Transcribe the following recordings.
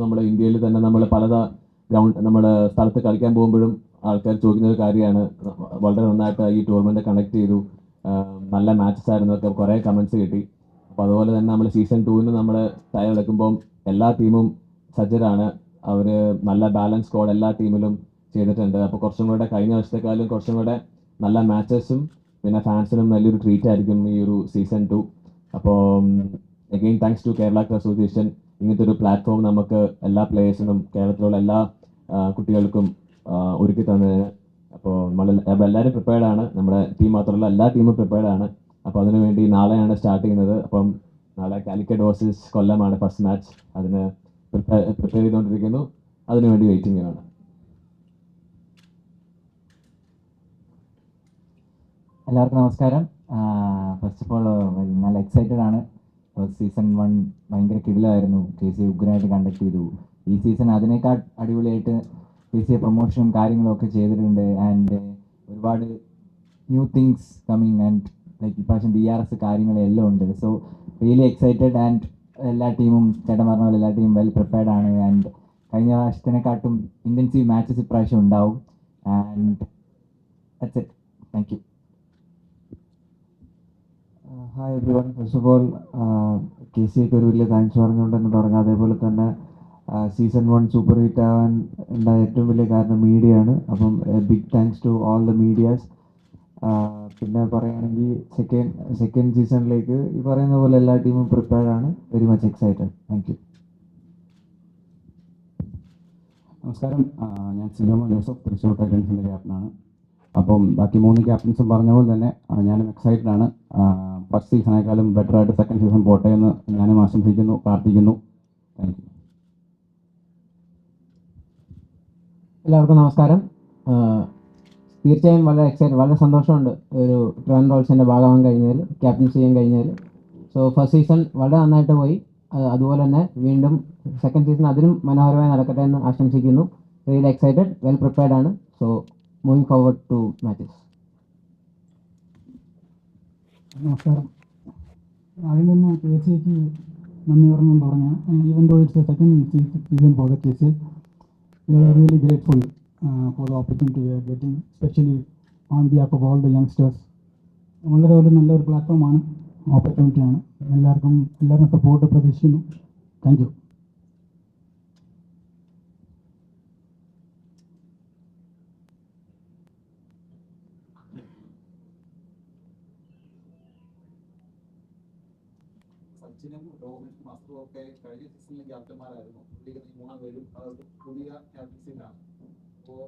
നമ്മുടെ ഇന്ത്യയിൽ തന്നെ നമ്മൾ പല ഗ്രൗണ്ട് നമ്മുടെ സ്ഥലത്ത് കളിക്കാൻ പോകുമ്പോഴും ആൾക്കാർ ചോദിക്കുന്ന ഒരു കാര്യമാണ്. വളരെ നന്നായിട്ട് ഈ ടൂർണമെന്റ് കണക്ട് ചെയ്തു. നല്ല മാച്ചസ് ആയിരുന്നു ഒക്കെ കുറേ കമൻസ് കിട്ടി. അപ്പോൾ അതുപോലെ തന്നെ നമ്മൾ സീസൺ ടൂവിന് നമ്മൾ തയ്യാറെടുക്കുമ്പോൾ എല്ലാ ടീമും സജ്ജരാണ്. അവർ നല്ല ബാലൻസ് സ്കോഡ് എല്ലാ ടീമിലും ചെയ്തിട്ടുണ്ട്. അപ്പോൾ കുറച്ചും കൂടെ കഴിഞ്ഞ വർഷത്തെക്കാളും കുറച്ചും കൂടെ നല്ല മാച്ചസും പിന്നെ ഫാൻസിനും നല്ലൊരു ട്രീറ്റ് ആയിരിക്കും ഈ ഒരു സീസൺ ടു അപ്പോൾ again thanks to Kerala association ഇങ്ങനത്തെ ഒരു പ്ലാറ്റ്ഫോം നമുക്ക് എല്ലാ പ്ലേയേഴ്സിനും കേരളത്തിലുള്ള എല്ലാ കുട്ടികൾക്കും ഒരുക്കി തന്നതിന് അപ്പോൾ നമ്മൾ എല്ലാവരും പ്രിപ്പയർഡ് ആണ്. നമ്മുടെ ടീം മാത്രമല്ല എല്ലാ ടീമും പ്രിപ്പയർഡ് ആണ്. അപ്പോൾ അതിനു വേണ്ടി നാളെയാണ് സ്റ്റാർട്ട് ചെയ്യുന്നത്. അപ്പം നാളെ കാലിക്കറ്റ് വേഴ്സസ് കൊല്ലമാണ് ഫസ്റ്റ് മാച്ച് അതിന് പ്രിപ്പയർ പ്രിപ്പയർ ചെയ്തുകൊണ്ടിരിക്കുന്നു. അതിനുവേണ്ടി വെയിറ്റിംഗ് ആണ്. എല്ലാവർക്കും നമസ്കാരം. ഫസ്റ്റ് ഓഫ് ഓൾ നല്ല എക്സൈറ്റഡ് ആണ്. സീസൺ വൺ ഭയങ്കര കിടിലായിരുന്നു. കെ സി ഉഗ്രനായിട്ട് കണ്ടക്ട് ചെയ്തു. ഈ സീസൺ അതിനേക്കാൾ അടിപൊളിയായിട്ട് കെ സി പ്രൊമോഷനും കാര്യങ്ങളും ഒക്കെ ചെയ്തിട്ടുണ്ട്. ആൻഡ് ഒരുപാട് new things coming and like ഇപ്രാവശ്യം ബി ആർ എസ് കാര്യങ്ങളെല്ലാം ഉണ്ട്. സോ റിയലി എക്സൈറ്റഡ് ആൻഡ് എല്ലാ ടീമും ചേട്ടൻ പറഞ്ഞ പോലെ എല്ലാ ടീമും വെൽ പ്രിപ്പയർഡ് ആണ്. ആൻഡ് കഴിഞ്ഞ പ്രാവശ്യത്തിനെക്കാട്ടും ഇന്റൻസീവ് മാച്ചസ് ഇപ്രാവശ്യം ഉണ്ടാവും. And that's it thank you hi everyone first of all K C ഒക്കെ ഒരു വലിയ താങ്ക്സ് പറഞ്ഞുകൊണ്ട് തന്നെ തുടങ്ങാം. അതേപോലെ തന്നെ സീസൺ വൺ സൂപ്പർ ഹിറ്റ് ആവാൻ ഉണ്ടായ ഏറ്റവും വലിയ കാരണം മീഡിയ ആണ് അപ്പം big thanks to all the medias പിന്നെ പറയുകയാണെങ്കിൽ സെക്കൻഡ് സെക്കൻഡ് സീസണിലേക്ക് ഈ പറയുന്ന പോലെ എല്ലാ ടീമും പ്രിപ്പയർഡ് ആണ്. Very much excited thank you നമസ്കാരം. ഞാൻ സിനിമ ജോസഫ് തൃശ്ശൂർ ടൈറ്റൻസിന്റെ ക്യാപ്റ്റനാണ് അപ്പം ബാക്കി മൂന്ന് ക്യാപ്റ്റൻസും പറഞ്ഞ പോലെ തന്നെ ഞാനും എക്സൈറ്റഡ് ആണ്. ഫസ്റ്റ് സീസണേക്കാളും ബെറ്റർ ആയിട്ട് സെക്കൻഡ് സീസൺ പോട്ടെ എന്ന് ഞാനും ആശംസിക്കുന്നു പ്രാർത്ഥിക്കുന്നു. താങ്ക് യു എല്ലാവർക്കും നമസ്കാരം. തീർച്ചയായും വളരെ എക്സൈറ്റഡ് വളരെ സന്തോഷമുണ്ട് ഒരു ട്രെൻഡ് റോൾസിന്റെ ഭാഗമാകാൻ കഴിഞ്ഞതിൽ ക്യാപ്റ്റൻസ് ചെയ്യാൻ കഴിഞ്ഞതിൽ. സോ ഫസ്റ്റ് സീസൺ വളരെ നന്നായിട്ട് പോയി. അതുപോലെ തന്നെ വീണ്ടും സെക്കൻഡ് സീസൺ അതിനും മനോഹരമായി നടക്കട്ടെ എന്ന് ആശംസിക്കുന്നു. റിയലി എക്സൈറ്റഡ് വെൽ പ്രിപ്പയർഡ് ആണ്. So moving forward to matches നമസ്കാരം. ആദ്യം തന്നെ കെ എസ് സിക്ക് നന്ദി പറഞ്ഞു പറഞ്ഞ even though it's second season for the are really grateful uh, for the opportunity we are getting, especially on behalf of all the youngsters. വളരെ ഒരു നല്ലൊരു പ്ലാറ്റ്ഫോമാണ് ഓപ്പർച്യൂണിറ്റിയാണ് എല്ലാവർക്കും എല്ലാവരും സപ്പോർട്ട് പ്രതീക്ഷിക്കുന്നു. താങ്ക് യു സച്ചിനും രോഹിത് മസ്തും ഒക്കെ കഴിഞ്ഞ സീസണിലെ ക്യാപ്റ്റന്മാരായിരുന്നു പുള്ളി ഈ മൂന്നാം പേരും പുതിയ ക്യാപ്റ്റൻസിനാണ് അപ്പോൾ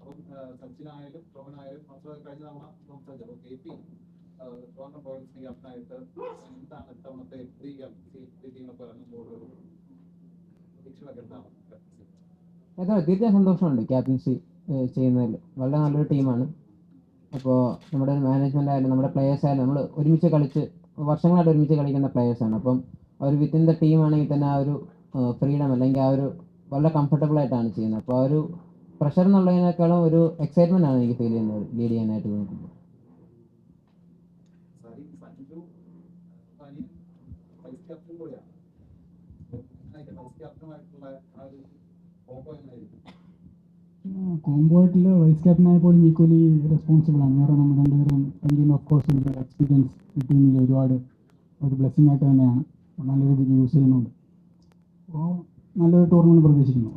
അപ്പം സച്ചിനായാലും രോഹനായാലും മസ്തു കഴിഞ്ഞ തവണ സംസാരിച്ചു അപ്പൊ കെ പി ട്രിവാൻഡ്രം റോയൽസിന്റെ ക്യാപ്റ്റനായിട്ട് എന്താണ് ഇത്തവണത്തെ പുതിയ ക്യാപ്റ്റൻസി പുതിയ ടീമൊക്കെ ഇറങ്ങുമ്പോൾ പ്രതീക്ഷകളൊക്കെ എന്താണ്? captaincy? തീർച്ചയായും സന്തോഷമുണ്ട് ക്യാപ്റ്റൻസി ചെയ്യുന്നതിൽ. വളരെ നല്ലൊരു ടീമാണ് അപ്പോൾ നമ്മുടെ മാനേജ്മെന്റ് ആയാലും നമ്മുടെ പ്ലേയേഴ്സ് ആയാലും നമ്മൾ ഒരുമിച്ച് കളിച്ച് വർഷങ്ങളായിട്ട് ഒരുമിച്ച് കളിക്കുന്ന പ്ലെയേഴ്സാണ് അപ്പം അവർ വിത്തിൻ ദ ടീം ആണെങ്കിൽ തന്നെ ആ ഒരു ഫ്രീഡം അല്ലെങ്കിൽ ആ ഒരു വളരെ കംഫർട്ടബിൾ ആയിട്ടാണ് ചെയ്യുന്നത്. അപ്പോൾ ആ ഒരു പ്രഷർ എന്നുള്ളതിനേക്കാളും ഒരു എക്സൈറ്റ്മെന്റ് ആണ് എനിക്ക് ഫീൽ ചെയ്യുന്നത് ലീഡ് ചെയ്യാനായിട്ട് നോക്കുമ്പോൾ ക്യാപ്റ്റൻ ആ ഒരു കോമ്പോട്ടിൽ വൈസ് ക്യാപ്റ്റനായ പോലും ഈക്വലി റെസ്പോൺസിബിൾ ആണ്. കാരണം നമ്മൾ രണ്ടുപേരും എന്തെങ്കിലും ഓഫ് കോഴ്സ് എക്സ്പീരിയൻസ് ഈ ടീമിൽ ഒരുപാട് ഒരു ബ്ലെസ്സിങ് ആയിട്ട് തന്നെയാണ്. നല്ല രീതിക്ക് യൂസ് ചെയ്യുന്നുണ്ട്. അപ്പോൾ നല്ലൊരു ടൂർണമെന്റ് പ്രതീക്ഷിക്കുന്നു.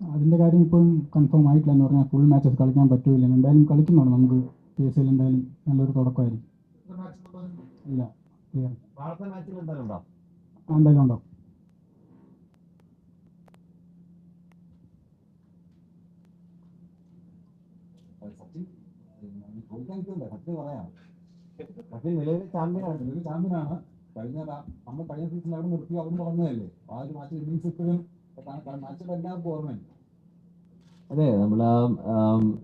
അതിന്റെ കാര്യം ഇപ്പോഴും കൺഫേം ആയിട്ടില്ല എന്ന് പറഞ്ഞാൽ ഫുൾ മാച്ചസ് കളിക്കാൻ പറ്റൂല. എന്തായാലും കളിക്കുന്നുണ്ട്. നമുക്ക് കേസിൽ എന്തായാലും നല്ലൊരു തുടക്കമായിരിക്കും. ഇല്ല. നാളത്തെ മാച്ചിൽ എന്തായാലും ഉണ്ടോ? എന്തായാലും ഉണ്ടാവും സച്ചിൻ കിട്ടില്ല സത്യം പറയാം. സച്ചിൻ നിലവിലെ ചാമ്പ്യനാണ് നിലവിലെ ചാമ്പ്യനാണ് കഴിഞ്ഞ നമ്മൾ കഴിഞ്ഞ സീസണിൽ അവിടെ നിർത്തി. അവിടെ പറഞ്ഞതല്ലേ? ആ ഒരു മാച്ച് ഇന്നിങ്സ് ഇപ്പോഴും മാച്ചിൽ എല്ലാവർക്കും ഓർമ്മയുണ്ട്. അതെ നമ്മൾ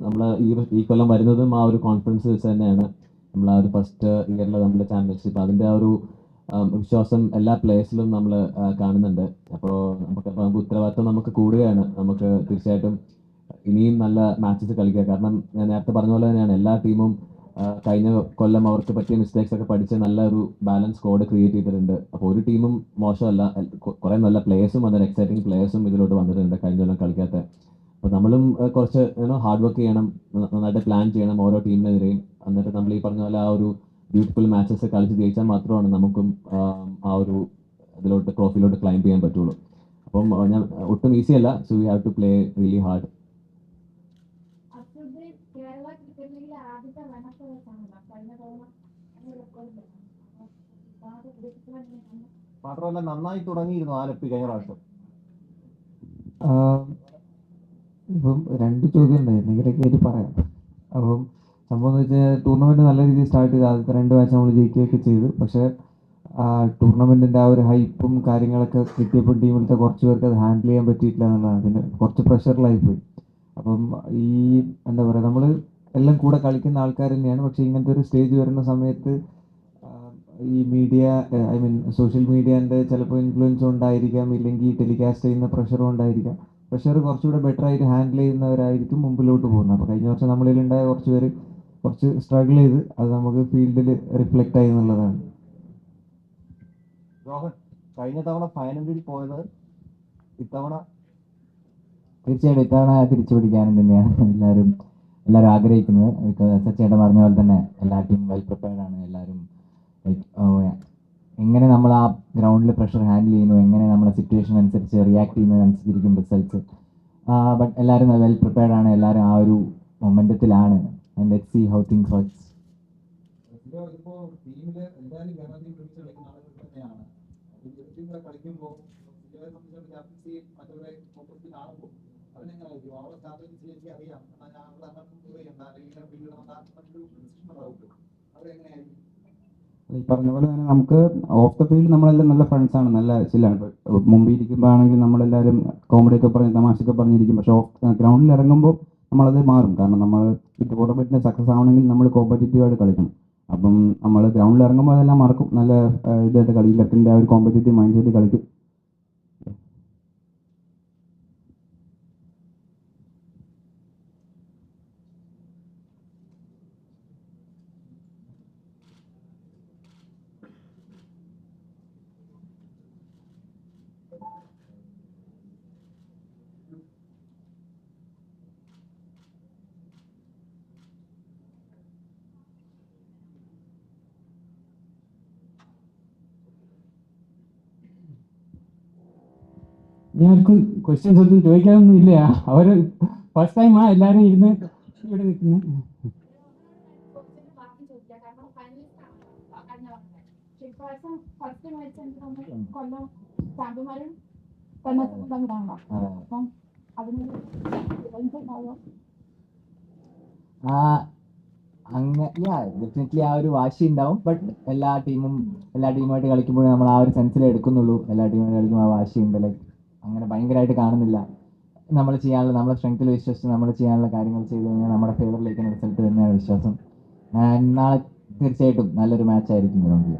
നമ്മൾ ഈ ഈ കൊല്ലം വരുന്നതും ആ ഒരു കോൺഫിഡൻസ് വെച്ച് തന്നെയാണ്. നമ്മൾ ആ ഒരു ഫസ്റ്റ് ഇയറിൽ നമ്മുടെ ചാമ്പ്യൻഷിപ്പ് അതിന്റെ ആ ഒരു വിശ്വാസം എല്ലാ പ്ലേസിലും നമ്മൾ കാണുന്നുണ്ട്. അപ്പോൾ നമുക്ക് നമുക്ക് ഉത്തരവാദിത്വം നമുക്ക് കൂടുകയാണ്. നമുക്ക് തീർച്ചയായിട്ടും ഇനിയും നല്ല മാച്ചസ് കളിക്കുക. കാരണം ഞാൻ നേരത്തെ പറഞ്ഞ പോലെ തന്നെയാണ് എല്ലാ ടീമും കഴിഞ്ഞ കൊല്ലം അവർക്ക് പറ്റിയ മിസ്റ്റേക്സ് ഒക്കെ പഠിച്ച് നല്ലൊരു ബാലൻസ് സ്കോഡ് ക്രിയേറ്റ് ചെയ്തിട്ടുണ്ട്. അപ്പോൾ ഒരു ടീമും മോശമല്ല. കുറേ നല്ല പ്ലേയേഴ്സും വന്നിട്ട് എക്സൈറ്റിംഗ് പ്ലേയേഴ്സും ഇതിലോട്ട് വന്നിട്ടുണ്ട് കഴിഞ്ഞ കൊല്ലം കളിക്കാത്ത. അപ്പോൾ നമ്മളും കുറച്ച് ഹാർഡ് വർക്ക് ചെയ്യണം. നന്നായിട്ട് പ്ലാൻ ചെയ്യണം ഓരോ ടീമിനെതിരെയും എന്നിട്ട് നമ്മൾ ഈ പറഞ്ഞ പോലെ ആ ഒരു ബ്യൂട്ടിഫുൾ മാച്ചസ് കളിച്ച് ജയിച്ചാൽ മാത്രമാണ് നമുക്കും ആ ഒരു ഇതിലോട്ട് ട്രോഫിയിലോട്ട് ക്ലൈം ചെയ്യാൻ പറ്റുള്ളൂ. അപ്പം ഞാൻ ഒട്ടും ഈസി അല്ല. So we have to play really hard മാത്രമല്ല നന്നായി തുടങ്ങിയിരുന്നു ആലപ്പി കഴിഞ്ഞ പ്രാവശ്യം. ഇപ്പം രണ്ട് ചോദ്യം ഉണ്ടായിരുന്നു. ഇങ്ങനെ ആയിട്ട് പറയാം. അപ്പം സംഭവം എന്ന് വെച്ച് കഴിഞ്ഞാൽ ടൂർണമെന്റ് നല്ല രീതിയിൽ സ്റ്റാർട്ട് ചെയ്ത് ആദ്യത്തെ രണ്ട് മാച്ച് നമ്മൾ ജയിക്കുകയൊക്കെ ചെയ്തു. പക്ഷേ ടൂർണമെന്റിന്റെ ആ ഒരു ഹൈപ്പും കാര്യങ്ങളൊക്കെ കിട്ടിയപ്പോൾ ടീമിലത്തെ കുറച്ച് പേർക്ക് അത് ഹാൻഡിൽ ചെയ്യാൻ പറ്റിയിട്ടില്ല എന്നുള്ളതാണ്. പിന്നെ കുറച്ച് പ്രഷറിലായി പോയി. അപ്പം ഈ എന്താ പറയുക നമ്മൾ എല്ലാം കൂടെ കളിക്കുന്ന ആൾക്കാർ തന്നെയാണ്. പക്ഷേ ഇങ്ങനത്തെ ഒരു സ്റ്റേജ് വരുന്ന സമയത്ത് ഈ മീഡിയ ഐ മീൻ സോഷ്യൽ മീഡിയന്റെ ചിലപ്പോൾ ഇൻഫ്ലുവൻസ് ഉണ്ടായിരിക്കാം. ഇല്ലെങ്കിൽ ടെലികാസ്റ്റ് ചെയ്യുന്ന പ്രഷറും ഉണ്ടായിരിക്കാം. പ്രഷർ കുറച്ചുകൂടെ ബെറ്റർ ആയിട്ട് ഹാൻഡിൽ ചെയ്യുന്നവരായിരിക്കും മുമ്പിലോട്ട് പോകുന്നത്. അപ്പോൾ കഴിഞ്ഞ വർഷം നമ്മളിലുണ്ടായ കുറച്ച് പേര് കുറച്ച് സ്ട്രഗിൾ ചെയ്ത് അത് നമുക്ക് ഫീൽഡിൽ റിഫ്ലക്റ്റ് ആയി എന്നുള്ളതാണ്. രോഹൻ കഴിഞ്ഞ തവണ ഫൈനലിൽ പോയത് ഇത്തവണ തീർച്ചയായിട്ടും ഇത്തവണ തിരിച്ചു പിടിക്കാനും തന്നെയാണ് എല്ലാവരും എല്ലാവരും ആഗ്രഹിക്കുന്നത്. സച്ചേട്ടൻ പറഞ്ഞ പോലെ തന്നെ എല്ലാ ടീമും വെൽ പ്രിപ്പയർഡ് ആണ്. എല്ലാവരും എങ്ങനെ നമ്മൾ ആ ഗ്രൗണ്ടിൽ പ്രഷർ ഹാൻഡിൽ ചെയ്യുന്നു? എങ്ങനെ നമ്മുടെ സിറ്റുവേഷൻ അനുസരിച്ച് റിയാക്ട് ചെയ്യുന്നതനുസരിച്ചിരിക്കും റിസൾട്ട്സ് ബട്ട് എല്ലാവരും വെൽ പ്രിപ്പയർഡ് ആണ്. എല്ലാവരും ആ ഒരു മൊമെന്റത്തിലാണ് let let's see how things അപ്പൊ ഈ പറഞ്ഞ പോലെ തന്നെ നമുക്ക് ഓഫ് ദ ഫീൽഡ് നമ്മളെല്ലാം നല്ല ഫ്രണ്ട്സ് ആണ്. നല്ല ചില്ലാണ്. മുമ്പിൽ ഇരിക്കുമ്പോൾ ആണെങ്കിൽ നമ്മളെല്ലാവരും കോമഡി ഒക്കെ പറഞ്ഞ് തമാശയൊക്കെ പറഞ്ഞിരിക്കും. പക്ഷെ ഓഫ് ഗ്രൗണ്ടിൽ ഇറങ്ങുമ്പോൾ നമ്മളത് മാറും. കാരണം നമ്മൾ ഈ ടൂർണമെന്റിന് സക്സസ് ആവണമെങ്കിൽ നമ്മൾ കോമ്പറ്റീറ്റീവ് ആയിട്ട് കളിക്കണം. അപ്പം നമ്മൾ ഗ്രൗണ്ടിൽ ഇറങ്ങുമ്പോൾ അതെല്ലാം മറക്കും. നല്ല ഇതായിട്ട് കളിക്കും ലെഫ്റ്റിന്റെ ആ ഒരു കോമ്പറ്റീറ്റീവ് മൈൻഡ് സെറ്റ് കളിക്കും. ഞാർക്കും ക്വസ്റ്റ്യൻസ് ഒന്നും ചോദിക്കാനൊന്നും ഇല്ല അവർ ഫസ്റ്റ് ടൈം ആ എല്ലാവരും ഇരുന്ന് ഇവിടെ യാ ഡെഫിനറ്റ്ലി ആ ഒരു വാശി ഉണ്ടാവും. ബട്ട് എല്ലാ ടീമും എല്ലാ ടീമായിട്ട് കളിക്കുമ്പോഴും നമ്മൾ ആ ഒരു സെൻസിൽ എടുക്കുന്നുള്ളൂ. എല്ലാ ടീമായിട്ട് കളിക്കുമ്പോൾ ആ വാശിയുണ്ട് ലൈക്ക് അങ്ങനെ ഭയങ്കരമായിട്ട് കാണുന്നില്ല. നമ്മൾ ചെയ്യാനുള്ള നമ്മുടെ സ്ട്രെങ്ത്തിൽ വിശ്വസിച്ച് നമ്മൾ ചെയ്യാനുള്ള കാര്യങ്ങൾ ചെയ്ത് കഴിഞ്ഞാൽ നമ്മുടെ ഫേവറിലേക്ക് റിസൾട്ട് തന്നെയാണ് വിശ്വാസം. നാളെ തീർച്ചയായിട്ടും നല്ലൊരു മാച്ച് ആയിരിക്കും ഗ്രൗണ്ടിൽ.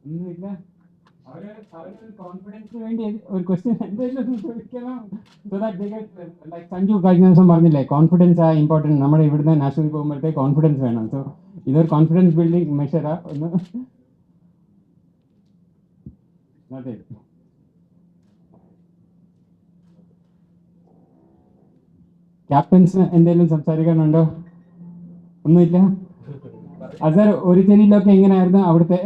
കോൺഫിഡൻസിന് വേണ്ടി ഒരു എന്തെങ്കിലും സഞ്ജു കഴിഞ്ഞ ദിവസം പറഞ്ഞില്ലേ കോൺഫിഡൻസ് ആ ഇമ്പോർട്ടന്റ് നമ്മുടെ ഇവിടുന്ന് നാഷണൽ പോകുമ്പോഴത്തേക്ക് കോൺഫിഡൻസ് വേണം. സോ ഇതൊരു കോൺഫിഡൻസ് ബിൽഡിംഗ് മെഷറാ ഒന്ന്. അതെ ക്യാപ്റ്റൻസ് എന്തെങ്കിലും സംസാരിക്കാനുണ്ടോ? ഒന്നുമില്ല. അത് സാർ ഒരു ചെരിയിലൊക്കെ എങ്ങനെയായിരുന്നു അവിടുത്തെ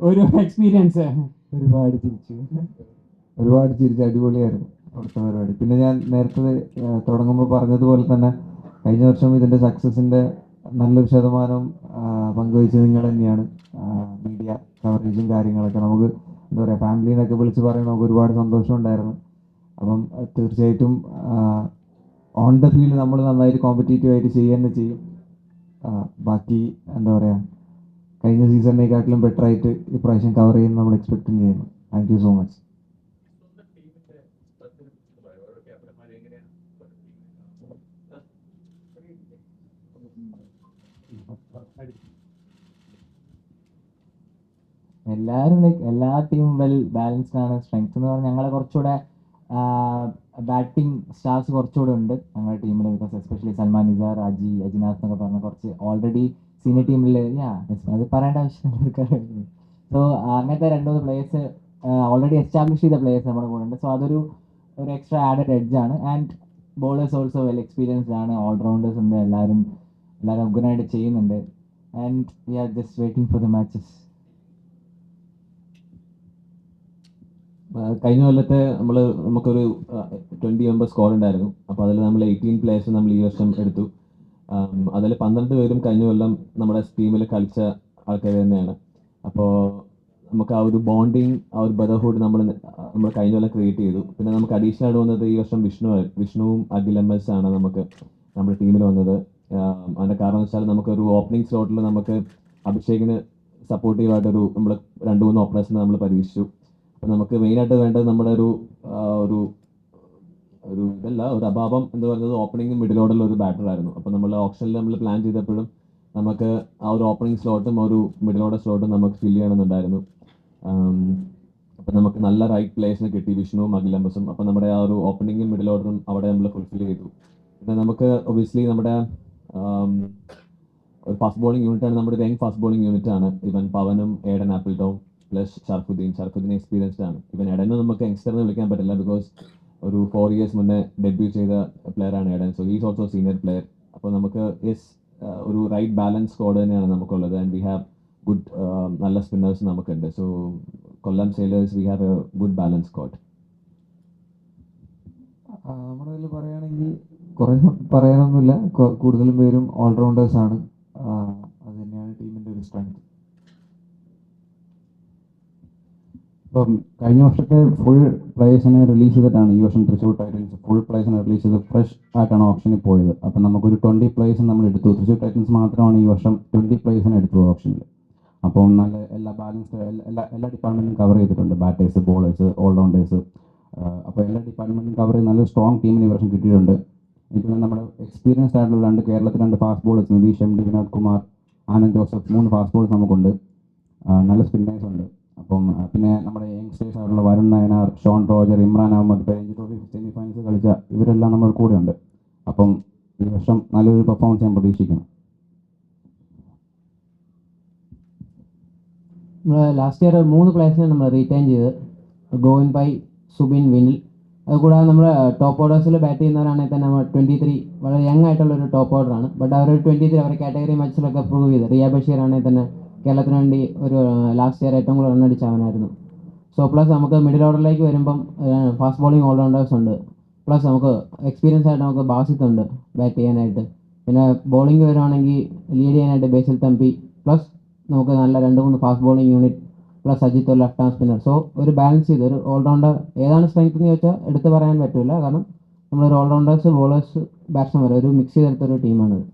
ഒരു എക്സ്പീരിയൻസ് ഒരുപാട് ചിരിച്ചു. ഒരുപാട് ചിരിച്ച് അടിപൊളിയായിരുന്നു അവിടുത്തെ പരിപാടി. പിന്നെ ഞാൻ നേരത്തെ തുടങ്ങുമ്പോൾ പറഞ്ഞതുപോലെ തന്നെ കഴിഞ്ഞ വർഷം ഇതിന്റെ സക്സസിന്റെ നല്ലൊരു ശതമാനം പങ്കുവഹിച്ചത് നിങ്ങൾ തന്നെയാണ്. മീഡിയ കവറേജും കാര്യങ്ങളൊക്കെ നമുക്ക് എന്താ പറയുക ഫാമിലിയിൽ നിന്നൊക്കെ വിളിച്ച് പറയുമ്പോൾ നമുക്ക് ഒരുപാട് സന്തോഷം ഉണ്ടായിരുന്നു. അപ്പം തീർച്ചയായിട്ടും ഓൺ ദ ഫീൽഡ് നമ്മൾ നന്നായിട്ട് കോമ്പറ്റീറ്റീവ് ആയിട്ട് ചെയ്യുക തന്നെ ചെയ്യും ബാക്കി എന്താ പറയുക കഴിഞ്ഞ സീസണിനെക്കാട്ടിലും ബെറ്റർ ആയിട്ട് ഈ പ്രാവശ്യം കവർ ചെയ്യുന്ന നമ്മൾ എക്സ്പെക്ട് ചെയ്യുന്നു. താങ്ക് യു സോ മച്ച് എല്ലാരും ലൈക്ക് എല്ലാ ടീമും വെൽ ബാലൻസ്ഡ് ആണ്. സ്ട്രെങ്ത് എന്ന് പറഞ്ഞാൽ ഞങ്ങളെ കുറച്ചുകൂടെ ബാറ്റിംഗ് സ്റ്റാർസ് കുറച്ചുകൂടെ ഉണ്ട്. ഞങ്ങളുടെ ടീമിൽ ബിക്കോസ് എസ്പെഷ്യലി സൽമാൻ നിസാർ അജി അജിനാസ് എന്നൊക്കെ പറഞ്ഞ കുറച്ച് ഓൾറെഡി സീനിയർ ടീമിൽ അത് പറയേണ്ട ആവശ്യം സോ അങ്ങനത്തെ രണ്ട് മൂന്ന് പ്ലേയേഴ്സ് ഓൾറെഡി എസ്റ്റാബ്ലിഷ് ചെയ്ത പ്ലേയേഴ്സ് നമ്മുടെ കൂടെ ഉണ്ട്. സോ അതൊരു ഒരു എക്സ്ട്രാ ആഡഡ് എഡ്ജ് ആണ്. And bowlers also well experienced ആണ്. ഓൾറൗണ്ടേഴ്സ് ഉണ്ട്. എല്ലാവരും എല്ലാവരും ഉഗ്രനായിട്ട് ചെയ്യുന്നുണ്ട്. And we are just waiting for the matches ആ, കഴിഞ്ഞ കൊല്ലത്തെ നമ്മൾ നമുക്കൊരു ട്വന്റി മെമ്പർ സ്കോർ ഉണ്ടായിരുന്നു. അപ്പോൾ അതിൽ നമ്മൾ എയ്റ്റീൻ പ്ലേയേഴ്സ് നമ്മൾ ഈ വർഷം എടുത്തു. അതിൽ പന്ത്രണ്ട് പേരും കഴിഞ്ഞ കൊല്ലം നമ്മുടെ ടീമിൽ കളിച്ച ആൾക്കാർ തന്നെയാണ്. അപ്പോൾ നമുക്ക് ആ ഒരു ബോണ്ടിങ് ആ ഒരു ബ്രദർഹുഡ് നമ്മൾ നമ്മൾ കഴിഞ്ഞ കൊല്ലം ക്രിയേറ്റ് ചെയ്തു. പിന്നെ നമുക്ക് അഡീഷണൽ ആയിട്ട് വന്നത് ഈ വർഷം വിഷ്ണു വിഷ്ണുവും അഖിൽ എം എസ് ആണ് നമുക്ക് നമ്മുടെ ടീമിൽ വന്നത്. അതിന്റെ കാരണം വെച്ചാൽ നമുക്കൊരു ഓപ്പണിംഗ് സ്ലോട്ടിൽ നമുക്ക് അഭിഷേകിന് സപ്പോർട്ടീവായിട്ടൊരു നമ്മൾ രണ്ട് മൂന്ന് ഓപ്പണേഴ്സിനെ നമ്മൾ പരീക്ഷിച്ചു. അപ്പോൾ നമുക്ക് മെയിനായിട്ട് വേണ്ടത് നമ്മുടെ ഒരു ഒരു ഒരു ഇതല്ല ഒരു അഭാവം എന്ന് പറയുന്നത് ഓപ്പണിംഗ് ഓർഡറിൽ ഒരു ബാറ്റർ ആയിരുന്നു. അപ്പോൾ നമ്മൾ ഓപ്ഷനിൽ നമ്മൾ പ്ലാൻ ചെയ്തപ്പോഴും നമുക്ക് ആ ഒരു ഓപ്പണിംഗ് സ്ലോട്ടും ഒരു മിഡിൽ ഓർഡർ സ്ലോട്ടും നമുക്ക് ഫിൽ ചെയ്യണമെന്നുണ്ടായിരുന്നു. അപ്പം നമുക്ക് നല്ല റൈറ്റ് പ്ലേസിന് കിട്ടി വിഷ്ണുവും അഖിലംബസും. അപ്പം നമ്മുടെ ആ ഒരു ഓപ്പണിംഗും മിഡിൽ ഓർഡറും അവിടെ നമ്മൾ ഫുൾഫിൽ ചെയ്തു. പിന്നെ നമുക്ക് ഒബിയസ്ലി നമ്മുടെ ഒരു ഫാസ്റ്റ് ബോളിംഗ് യൂണിറ്റ് ആണ്. നമ്മുടെ യങ് ഫാസ്റ്റ് ബോളിംഗ് യൂണിറ്റ് ആണ്. ഇവൻ പവനും Eden Apple Tom plus Sharfuddeen Sharfuddeen experienced ആണ്. ഇവൻ എഡനെ നമുക്ക് യങ്സ്റ്റർ എന്ന് വിളിക്കാൻ പറ്റില്ല ബിക്കോസ് ഒരു ഫോർ ഇയേഴ്സ് മുന്നേ ഡെബ്യൂ ചെയ്ത പ്ലെയർ ആണ് Eden so is also senior player അപ്പോൾ നമുക്ക് ഇസ് ഒരു റൈറ്റ് ബാലൻസ് സ്കോഡ് തന്നെയാണ് നമുക്കുള്ളത്. ആൻഡ് വി ഹാവ് ഗുഡ് നല്ല സ്പിന്നേഴ്സ് നമുക്കുണ്ട്. So Kollam sailors we have a good balance squad നമ്മുടെ ഇതിൽ പറയുകയാണെങ്കിൽ കുറേ പറയാനൊന്നുമില്ല. കൂടുതലും പേരും ഓൾറൗണ്ടേഴ്സ് ആണ്. അത് തന്നെയാണ് ടീമിന്റെ ഒരു സ്ട്രെങ്ത് ഇപ്പം കഴിഞ്ഞ വർഷത്തെ ഫുൾ പ്ലേസിനെ റിലീസ് ചെയ്തിട്ടാണ് ഈ വർഷം തൃശ്ശൂർ ടൈറ്റൻസ് ഫുൾ പ്ലേസിനെ റിലീസ് ചെയ്ത് ഫ്രഷ് ആയിട്ടാണ് ഓപ്ഷനിൽ പോയത്. അപ്പം നമുക്കൊരു ട്വന്റി പ്ലേസ് നമ്മൾ എടുത്തു തൃശ്ശൂർ ടൈറ്റൻസ് മാത്രമാണ് ഈ വർഷം ട്വന്റി പ്ലേസിനെ എടുത്തു ഓപ്ഷനിൽ അപ്പം നല്ല എല്ലാ ബാലൻസ് എല്ലാ എല്ലാ ഡിപ്പാർട്ട്മെന്റും കവർ ചെയ്തിട്ടുണ്ട്. ബാറ്റേഴ്സ് ബോളേഴ്സ് ഓൾറൗണ്ടേഴ്സ് അപ്പോൾ എല്ലാ ഡിപ്പാർട്ട്മെന്റും കവർ ചെയ്ത് നല്ല സ്ട്രോങ് ടീമിന് ഈ വർഷം കിട്ടിയിട്ടുണ്ട്. എനിക്ക് നമ്മുടെ എക്സ്പീരിയൻസ് ആയിട്ടുള്ള രണ്ട് കേരളത്തിൽ രണ്ട് fast bowlers Nitheesh M D Vinod Kumar Anand Joseph മൂന്ന് ഫാസ്റ്റ് ബോളേഴ്സ് നമുക്കുണ്ട്. നല്ല സ്പിന്നേഴ്സ് ഉണ്ട്. അപ്പം പിന്നെ നമ്മുടെ യങ്സ്റ്റേഴ്സ് ആയിട്ടുള്ള Varun Nayanar Shaun Roger Imran Ahmed Ranji trophy semi finals കളിച്ച ഇവരെല്ലാം നമ്മൾ കൂടെ ഉണ്ട്. അപ്പം ഈ വർഷം നല്ലൊരു പെർഫോമൻസ് ഞാൻ പ്രതീക്ഷിക്കുന്നു. നമ്മൾ ലാസ്റ്റ് ഇയർ മൂന്ന് പ്ലേയേഴ്സിനെ നമ്മൾ റീറ്റൈൻ ചെയ്ത് ഗോവിൻ പൈ സുബിൻ വിനിൽ. അതുകൂടാതെ നമ്മൾ ടോപ്പ് ഓർഡേഴ്സിൽ ബാറ്റ് ചെയ്യുന്നവരാണെങ്കിൽ തന്നെ നമ്മൾ ട്വന്റി ത്രീ വളരെ യങ് ആയിട്ടുള്ള ഒരു ടോപ്പ് ഓർഡറാണ് ബട്ട് അവർ ട്വന്റി ത്രീ അവരുടെ കാറ്റഗറി മാച്ചിലൊക്കെ പ്രൂവ് ചെയ്ത്. റിയ ബഷീർ ആണെങ്കിൽ തന്നെ കേരളത്തിന് വേണ്ടി ഒരു ലാസ്റ്റ് ഇയർ ഏറ്റവും കൂടുതൽ റണ്ണടിച്ച അവനായിരുന്നു. സോ പ്ലസ് നമുക്ക് മിഡിൽ ഓർഡറിലേക്ക് വരുമ്പം ഫാസ്റ്റ് ബോളിംഗ് ഓൾറൗണ്ടേഴ്സ് ഉണ്ട്. പ്ലസ് നമുക്ക് എക്സ്പീരിയൻസ് ആയിട്ട് നമുക്ക് ബാസിത്ത് ഉണ്ട് ബാറ്റ് ചെയ്യാനായിട്ട്. പിന്നെ ബോളിംഗ് വരുവാണെങ്കിൽ ലീഡ് ചെയ്യാനായിട്ട് ബേസിൽ തമ്പി. പ്ലസ് നമുക്ക് നല്ല രണ്ട് മൂന്ന് fast bowling unit plus Ajith ഒരു ലെഫ്റ്റ് ഹാൻഡ് സ്പിന്നർ സോ ഒരു ബാലൻസ് ചെയ്ത് ഒരു ഓൾറൗണ്ടർ ഏതാണ് സ്ട്രെങ്ത് എന്ന് ചോദിച്ചാൽ എടുത്ത് പറയാൻ പറ്റില്ല കാരണം നമ്മളൊരു ഓൾറൗണ്ടേഴ്സ് ബോളേഴ്സ് ബാറ്റ്സ്മാൻ ഒരു മിക്സ് ചെയ്തെടുത്തൊരു ടീമാണിത്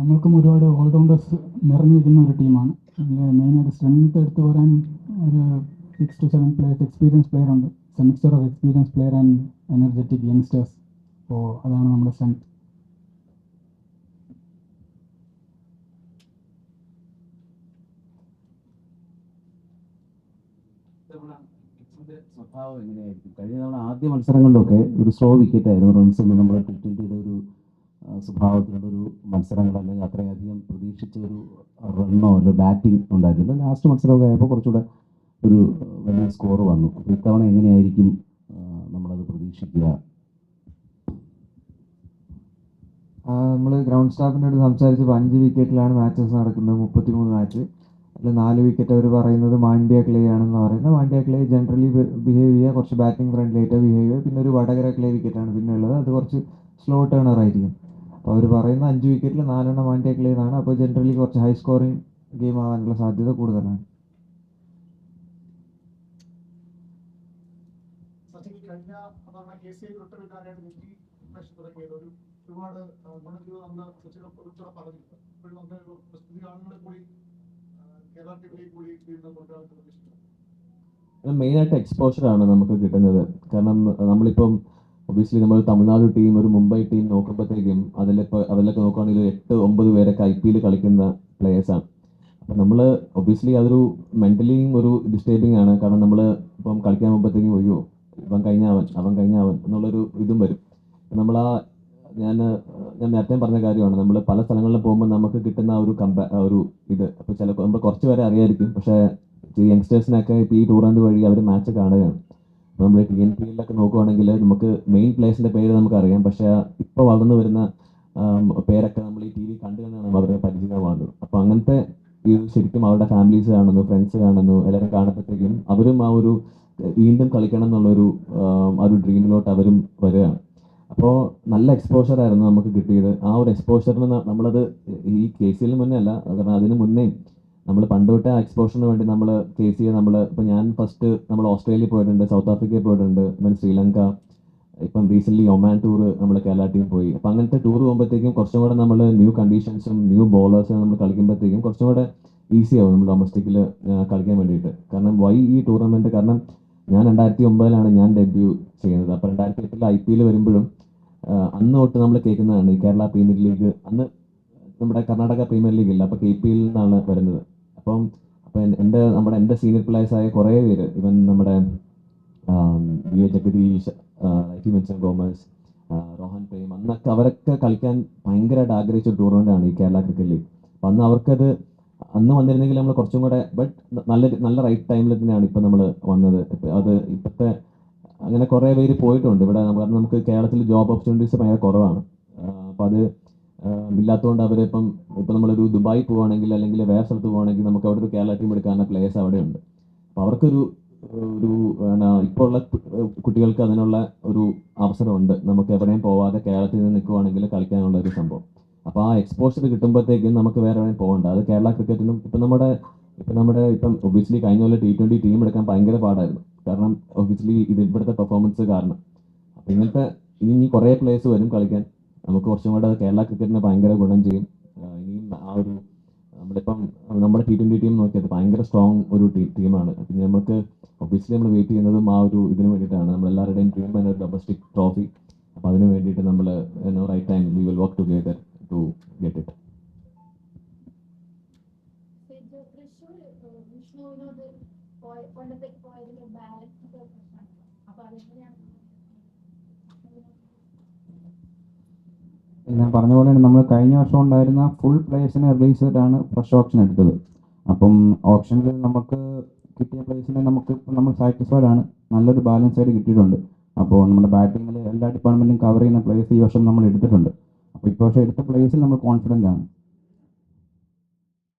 നമ്മൾക്കും ഒരുപാട് ഓൾറൗണ്ടേഴ്സ് നിറഞ്ഞിരിക്കുന്ന ഒരു ടീമാണ്. മെയിനായിട്ട് സ്ട്രെങ്ത് എടുത്ത് പറയാൻ ഒരു six to seven players experience player ഉണ്ട്. Semester of experience player and energetic youngsters അപ്പോൾ അതാണ് നമ്മുടെ സ്ട്രെങ്ത് സ്വഭാവം എങ്ങനെയായിരിക്കും? കഴിഞ്ഞ തവണ ആദ്യ മത്സരങ്ങളിലൊക്കെ ഒരു സ്ലോ വിക്കറ്റ് ആയിരുന്നു. റൺസ് നമ്മുടെ ടി ട്വന്റിയുടെ ഒരു ആ, സ്വഭാവത്തിലുള്ള ഒരു മത്സരങ്ങൾ അല്ലെങ്കിൽ അത്രയധികം പ്രതീക്ഷിച്ച ഒരു റണ്ണോ അല്ല ബാറ്റിംഗ് ഉണ്ടായിരുന്നില്ല. ലാസ്റ്റ് മത്സരമൊക്കെ ആയപ്പോൾ കുറച്ചുകൂടെ ഒരു വലിയ സ്കോർ വന്നു. അപ്പോൾ ഇത്തവണ എങ്ങനെയായിരിക്കും നമ്മളത് പ്രതീക്ഷിക്കുക? നമ്മൾ ഗ്രൗണ്ട് സ്റ്റാഫിന്റെ അടുത്ത് സംസാരിച്ചപ്പോൾ അഞ്ച് വിക്കറ്റിലാണ് മാച്ചസ് നടക്കുന്നത് മുപ്പത്തിമൂന്ന് മാച്ച് അതിൽ നാല് വിക്കറ്റ് അവർ പറയുന്നത് മാണ്ഡ്യ ക്ലേ ആണെന്ന് പറയുന്നത്. മാണ്ഡ്യ ക്ലേ ജനറലി ബിഹേവ് ചെയ്യുക കുറച്ച് ബാറ്റിംഗ് ഫ്രണ്ട്ലി ആയിട്ട് ബിഹേവ് ചെയ്യുക. പിന്നെ ഒരു വടകര ക്ലേ വിക്കറ്റാണ് പിന്നെ ഉള്ളത് അത് കുറച്ച് സ്ലോ ടേണർ ആയിരിക്കും. അപ്പോൾ അവർ പറയുന്ന അഞ്ച് വിക്കറ്റിൽ നാലെണ്ണം ക്ലേ എന്നാണ് അപ്പോൾ ജനറലി കുറച്ച് ഹൈ സ്കോറിങ് ഗെയിം ആവാനുള്ള സാധ്യത കൂടുതലാണ്. കഴിഞ്ഞ സി ഐ പ്രശ്നം തുടങ്ങിയത്. ഒരു ഒരുപാട് നമ്മൾ സച്ചിൻ ഉൾപ്പെടെ പറഞ്ഞിട്ടുണ്ട്. ഇപ്പോഴും നമുക്ക് പ്രസ്തുതി ആളുകളെ കൂടി കൂടി വീണ്ടും കൊണ്ടുവരാൻ പ്രതീക്ഷിക്കുന്നു മെയിനായിട്ട് എക്സ്പോഷറാണ് നമുക്ക് കിട്ടുന്നത്. കാരണം നമ്മളിപ്പം ഒബിയസ്ലി നമ്മൾ തമിഴ്നാട് ടീം ഒരു മുംബൈ ടീം നോക്കുമ്പോഴത്തേക്കും അതിലിപ്പോൾ അതിലൊക്കെ നോക്കുകയാണെങ്കിൽ എട്ട് ഒമ്പത് പേരൊക്കെ ഐ പി എൽ കളിക്കുന്ന പ്ലേയേഴ്സാണ് അപ്പം നമ്മൾ ഒബിയസ്ലി അതൊരു മെന്റലിയും ഒരു ഡിസ്റ്റേബിങ് ആണ്. കാരണം നമ്മൾ ഇപ്പം കളിക്കാൻ പോകുമ്പോഴത്തേക്കും ഒഴിയോ ഇവൻ കഴിഞ്ഞാവൻ അവൻ കഴിഞ്ഞാവൻ എന്നുള്ളൊരു ഇതും വരും. നമ്മൾ ആ ഞാൻ ഞാൻ നേരത്തെ പറഞ്ഞ കാര്യമാണ്. നമ്മൾ പല സ്ഥലങ്ങളിലും പോകുമ്പോൾ നമുക്ക് കിട്ടുന്ന ഒരു കമ്പാ ഒരു ഇത്. അപ്പോൾ ചിലപ്പോൾ നമ്മൾ കുറച്ച് പേരെ അറിയായിരിക്കും. പക്ഷേ യങ്സ്റ്റേഴ്സിനൊക്കെ ഇപ്പോൾ ഈ ടൂർണമെന്റ് വഴി അവർ മാച്ച് കാണുകയാണ്. നമ്മൾ ഗ്രീൻ ഫീൽഡിലൊക്കെ നോക്കുവാണെങ്കിൽ നമുക്ക് മെയിൻ പ്ലേസിന്റെ പേര് നമുക്കറിയാം പക്ഷേ ഇപ്പോൾ വളർന്നു വരുന്ന പേരൊക്കെ നമ്മൾ ഈ ടി വി കണ്ടു കണ്ടാണ് അവരുടെ പരിചിതമാകുന്നത് അപ്പോൾ അങ്ങനത്തെ ഇത് ശരിക്കും അവരുടെ ഫാമിലീസ് കാണുന്നു ഫ്രണ്ട്സ് കാണുന്നു എല്ലാവരും കാണുമ്പോഴത്തേക്കും അവരും ആ ഒരു വീണ്ടും കളിക്കണം എന്നുള്ളൊരു ആം, ഒരു ഡ്രീമിലോട്ട് അവരും വരികയാണ്. അപ്പോൾ നല്ല എക്സ്പോഷർ ആയിരുന്നു നമുക്ക് കിട്ടിയത്. ആ ഒരു എക്സ്പോഷറിന് നമ്മളത് ഈ കെ സി എല്ലിന് മുന്നേ അല്ല കാരണം അതിന് മുന്നേ നമ്മൾ പണ്ട് തൊട്ടേ എക്സ്പോഷറിന് വേണ്ടി നമ്മൾ ഫേസ് ചെയ്യുക നമ്മൾ ഇപ്പം ഞാൻ ഫസ്റ്റ് നമ്മൾ ഓസ്ട്രേലിയ പോയിട്ടുണ്ട് സൗത്ത് ആഫ്രിക്കയിൽ പോയിട്ടുണ്ട് ഇവൻ ശ്രീലങ്ക ഇപ്പം റീസെന്റ്ലി ഒമാൻ ടൂർ നമ്മൾ കേരള ടീം പോയി. അപ്പം അങ്ങനത്തെ ടൂർ പോകുമ്പോഴത്തേക്കും കുറച്ചും കൂടെ നമ്മൾ ന്യൂ കണ്ടീഷൻസും ന്യൂ ബോളേഴ്സും നമ്മൾ കളിക്കുമ്പോഴത്തേക്കും കുറച്ചും കൂടെ ഈസി ആവും നമ്മൾ ഡൊമസ്റ്റിക്കിൽ കളിക്കാൻ വേണ്ടിയിട്ട്. കാരണം വൈ ഈ ടൂർണമെന്റ് കാരണം ഞാൻ രണ്ടായിരത്തി ഒമ്പതിലാണ് ഞാൻ ഡെബ്യൂ ചെയ്യുന്നത്. അപ്പോൾ രണ്ടായിരത്തി എട്ടിൽ ഐ പി എൽ വരുമ്പോഴും അന്ന് തൊട്ട് നമ്മൾ കേൾക്കുന്നതാണ് ഈ കേരള പ്രീമിയർ ലീഗ് അന്ന് നമ്മുടെ കർണാടക പ്രീമിയർ ലീഗ് ഇല്ല. അപ്പോൾ കെ പി എല്ലിൽ നിന്നാണ് വരുന്നത്. അപ്പം അപ്പം എന്റെ നമ്മുടെ എന്റെ സീനിയർ ആയ കുറേ പേര് ഇവൻ നമ്മുടെ വി എ ജഗദീഷ് ലൈറ്റി മെൻസൺ ഗോമസ് റോഹൻ പ്രേം അന്നൊക്കെ അവരൊക്കെ കളിക്കാൻ ഭയങ്കരമായിട്ട് ആഗ്രഹിച്ച ഒരു ടൂർണമെന്റ് ആണ് ഈ കേരള ക്രിക്കറ്റ് ലീഗ് അപ്പം അന്ന് അവർക്കത് അന്ന് വന്നിരുന്നെങ്കിൽ നമ്മൾ കുറച്ചും കൂടെ ബട്ട് നല്ല നല്ല റൈറ്റ് ടൈമിൽ തന്നെയാണ് ഇപ്പം നമ്മൾ വന്നത്. അത് ഇപ്പോഴത്തെ അങ്ങനെ കുറേ പേര് പോയിട്ടുണ്ട്. ഇവിടെ നമുക്ക് കേരളത്തിൽ ജോബ് ഓപ്പർച്യൂണിറ്റീസ് ഭയങ്കര കുറവാണ്. അപ്പോൾ അത് ഇല്ലാത്തതുകൊണ്ട് അവരെ ഇപ്പം ഇപ്പം നമ്മളൊരു ദുബായി പോവുകയാണെങ്കിൽ അല്ലെങ്കിൽ വേറെ സ്ഥലത്ത് പോവുകയാണെങ്കിൽ നമുക്ക് അവിടെ ഒരു കേരള ടീം എടുക്കാൻ പ്ലേയേഴ്സ് അവിടെയുണ്ട്. അപ്പോൾ അവർക്കൊരു ഒരു ഇപ്പോൾ ഉള്ള കുട്ടികൾക്ക് അതിനുള്ള ഒരു അവസരമുണ്ട്. നമുക്ക് എവിടെയും പോവാതെ കേരളത്തിൽ നിന്ന് നിൽക്കുവാണെങ്കിൽ കളിക്കാനുള്ള ഒരു സംഭവം. അപ്പോൾ ആ എക്സ്പോഷർ കിട്ടുമ്പോഴത്തേക്കും നമുക്ക് വേറെ എവിടെയും പോകണ്ട. അത് കേരള ക്രിക്കറ്റിനും ഇപ്പം നമ്മുടെ ഇപ്പം നമ്മുടെ ഇപ്പം ഒബിയസ്ലി കഴിഞ്ഞ പോലെ ടി ട്വന്റി ടീം എടുക്കാൻ ഭയങ്കര പാടായിരുന്നു. കാരണം ഒബിയസ്ലി ഇത് ഇവിടുത്തെ പെർഫോമൻസ് കാരണം. അപ്പം ഇങ്ങനത്തെ ഇനി കുറേ പ്ലേയേഴ്സ് വരും കളിക്കാൻ. നമുക്ക് കുറച്ചും കൂടെ കേരള ക്രിക്കറ്റിന് ഭയങ്കര ഗുണം ചെയ്യും. ഇനിയും ആ ഒരു നമ്മളിപ്പം നമ്മുടെ ടി ട്വന്റി ടീം നോക്കിയത് ഭയങ്കര സ്ട്രോങ് ഒരു ടീമാണ് പിന്നെ നമുക്ക് ഒബ്വിയസ്ലി നമ്മൾ വെയിറ്റ് ചെയ്യുന്നതും ആ ഒരു ഇതിന് വേണ്ടിയിട്ടാണ്. നമ്മളെല്ലാവരുടെയും ഡ്രീം തന്നെ ഒരു ഡൊമസ്റ്റിക് ട്രോഫി അപ്പോൾ അതിന് വേണ്ടിയിട്ട് നമ്മൾ right time we will work together to get it Siju Thrissur Vishnu Vinod പോയ കൊല്ലത്തേക്ക് പോയതിൽ ബാലൻസ് അപ്പൊ അതെങ്ങനെയാണ് ഞാൻ പറഞ്ഞ പോലെ തന്നെ നമ്മൾ കഴിഞ്ഞ വർഷം ഉണ്ടായിരുന്ന ഫുൾ പ്ലേസിനെ റിലീസ് ചെയ്തിട്ടാണ് ഫ്രഷ് ഓപ്ഷൻ എടുത്തത്. അപ്പം ഓപ്ഷനിൽ നമുക്ക് കിട്ടിയ പ്ലേസിനെ നമുക്ക് ഇപ്പം നമ്മൾ സാറ്റിസ്ഫൈഡ് ആണ്. നല്ലൊരു ബാലൻസ് ആയിട്ട് കിട്ടിയിട്ടുണ്ട്. അപ്പോൾ നമ്മുടെ ബാറ്റിങ്ങിൽ എല്ലാ ഡിപ്പാർട്ട്മെന്റും കവർ ചെയ്യുന്ന പ്ലേസ് ഈ വർഷം നമ്മൾ എടുത്തിട്ടുണ്ട്. അപ്പോൾ ഇപ്രാവശ്യം എടുത്ത പ്ലേസിൽ നമ്മൾ കോൺഫിഡന്റ് ആണ്.